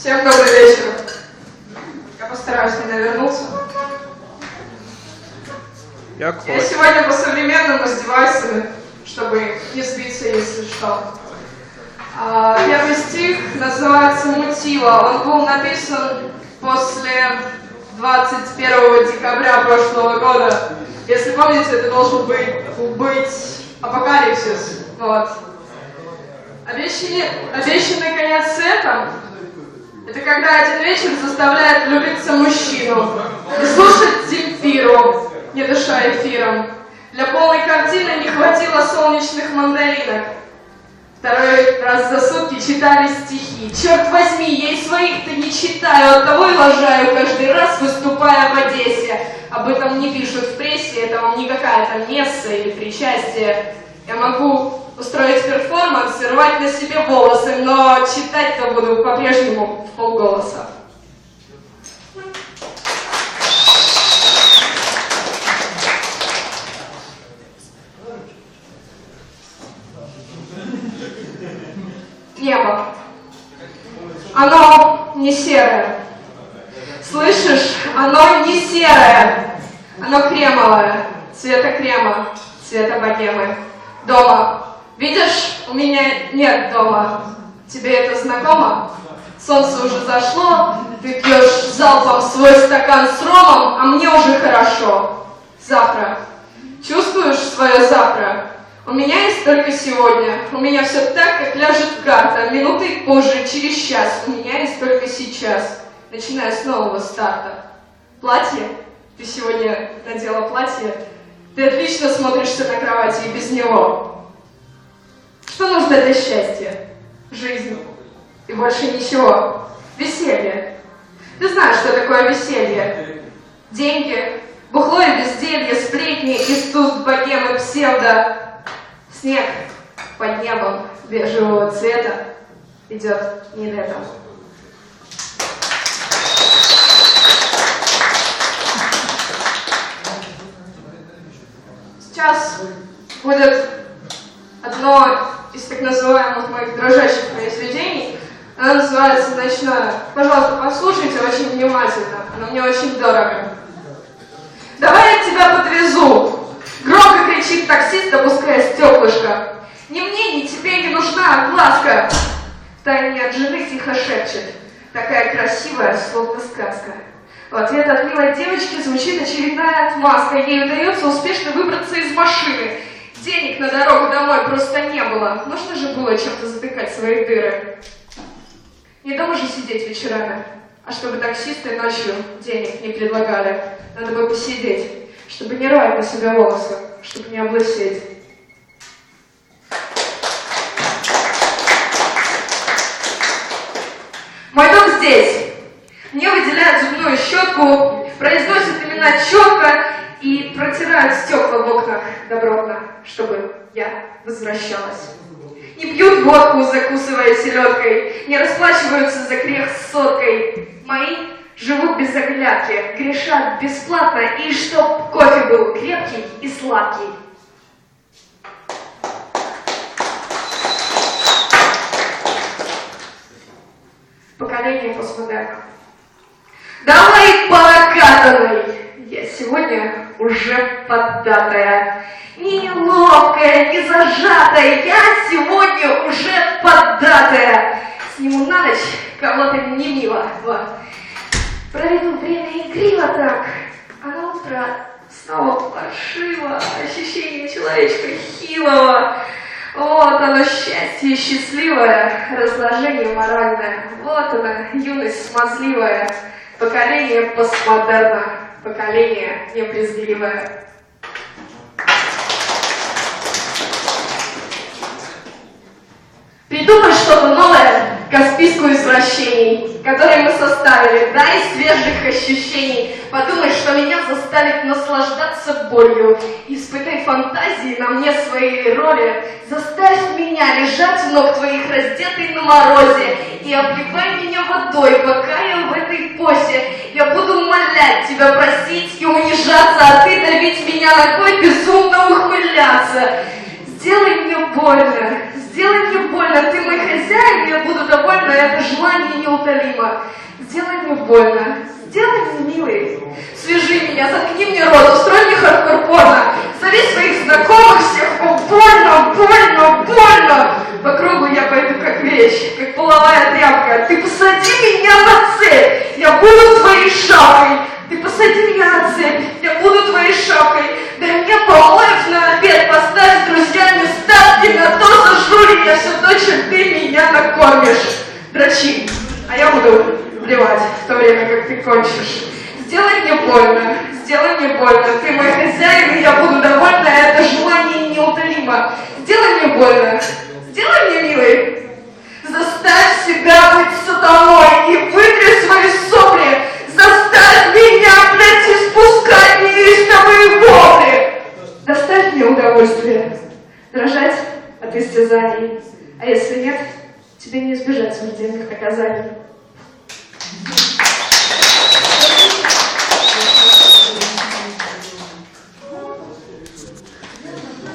Всем добрый вечер. Я постараюсь не навернуться. Я хоч. сегодня по-современному с девайсами, чтобы не сбиться, если что. А, Первый стих называется «Мутила». Он был написан после 21 декабря прошлого года. Если помните, это должен быть, быть апокалипсис. Вот. Обещанный, обещанный конец света – это когда один вечер заставляет влюбиться мужчину слушать Земфиру, не дыша эфиром. Для полной картины не хватило солнечных мандаринок. Второй раз за сутки читали стихи. Черт возьми, я и своих-то не читаю, от того и лажаю каждый раз, выступая в Одессе. Об этом не пишут в прессе, это вам не какая-то месса или причастие. Я могу устроить перформанс и рвать на себе волосы, но читать-то буду по-прежнему в полголоса. Небо. Оно не серое. Слышишь? Оно не серое. Оно кремовое. Цвета крема. Цвета богемы. Дома. Видишь, у меня нет дома. Тебе это знакомо? Солнце уже зашло, ты пьешь залпом свой стакан с ромом, а мне уже хорошо. Завтра. Чувствуешь свое завтра? У меня есть только сегодня. У меня все так, как ляжет карта. Минуты позже, через час. У меня есть только сейчас. Начиная с нового старта. Платье? Ты сегодня надела платье? Ты отлично смотришься на кровати и без него. Что нужно для счастья? Жизнь. И больше ничего. Веселье. Ты знаешь, что такое веселье? Деньги, бухло и безделье, сплетни, истут, богемы, псевдо. Снег под небом бежевого цвета идет не летом. Сейчас будет одно из так называемых моих дрожащих произведений. Оно называется «Ночное». Пожалуйста, послушайте очень внимательно. Оно мне очень дорого. Давай я тебя подвезу. Громко кричит таксист, опуская стеклышко. Ни мне, ни тебе не нужна огласка. Тайне от жены тихо шепчет. Такая красивая, словно сказка. В ответ от милой девочки звучит очередная отмазка. Ей удается успешно выбраться из машины. Денег на дорогу домой просто не было. Нужно же было чем-то затыкать свои дыры. Не дома же сидеть вечерами. А чтобы таксисты ночью денег не предлагали, надо бы посидеть, чтобы не рвать на себе волосы, чтобы не облысеть. Мой дом здесь. Мне выделяют зубную щетку, произносят имена четко и протирают стекла в окнах добротно, чтобы я возвращалась. Не пьют водку, закусывая селедкой, не расплачиваются за грех с соткой. Мои живут без оглядки, грешат бесплатно, и чтоб кофе был крепкий и сладкий. Поколение постмодерна. Давай по! Сегодня уже поддатая. Не неловкая, не зажатая, я сегодня уже поддатая. Сниму на ночь кого-то не мило. Проведу время игриво так, а на утро снова паршиво, ощущение человечка хилого. Вот оно счастье счастливое, разложение моральное. Вот она, юность смазливая, поколение постмодерна, поколение непрезгливое. Придумай что-то новое, Каспийску извращений, которые мы составили, да, из свежих ощущений. Подумай, что меня заставит наслаждаться болью. Испытай фантазии на мне своей роли. Заставь меня лежать у ног твоих раздетый на морозе. И обливай меня водой, пока я в этой позе. Я буду тебя просить и унижаться, а ты давить меня ногой, безумно ухмыляться. Сделай мне больно, Сделай мне больно, ты мой хозяин, я буду довольна, это желание неутолимо. Сделай мне больно, сделай мне милый. Свяжи меня, заткни мне рот, устрой мне хардкор порно. Зови своих знакомых всех, о, больно, больно, больно. кормишь, дрочи, а я буду вливать в то время, как ты кончишь. Сделай мне больно, сделай мне больно, ты мой хозяин, и я буду довольна, а это желание неутолимо. Сделай мне больно, сделай мне, милый, заставь себя быть сатаной и вытри свои сопли, заставь меня, блядь, испускать неистовые вопли. Доставь мне удовольствие, дрожать от истязаний, а если нет, Тебе не избежать смертельных наказаний.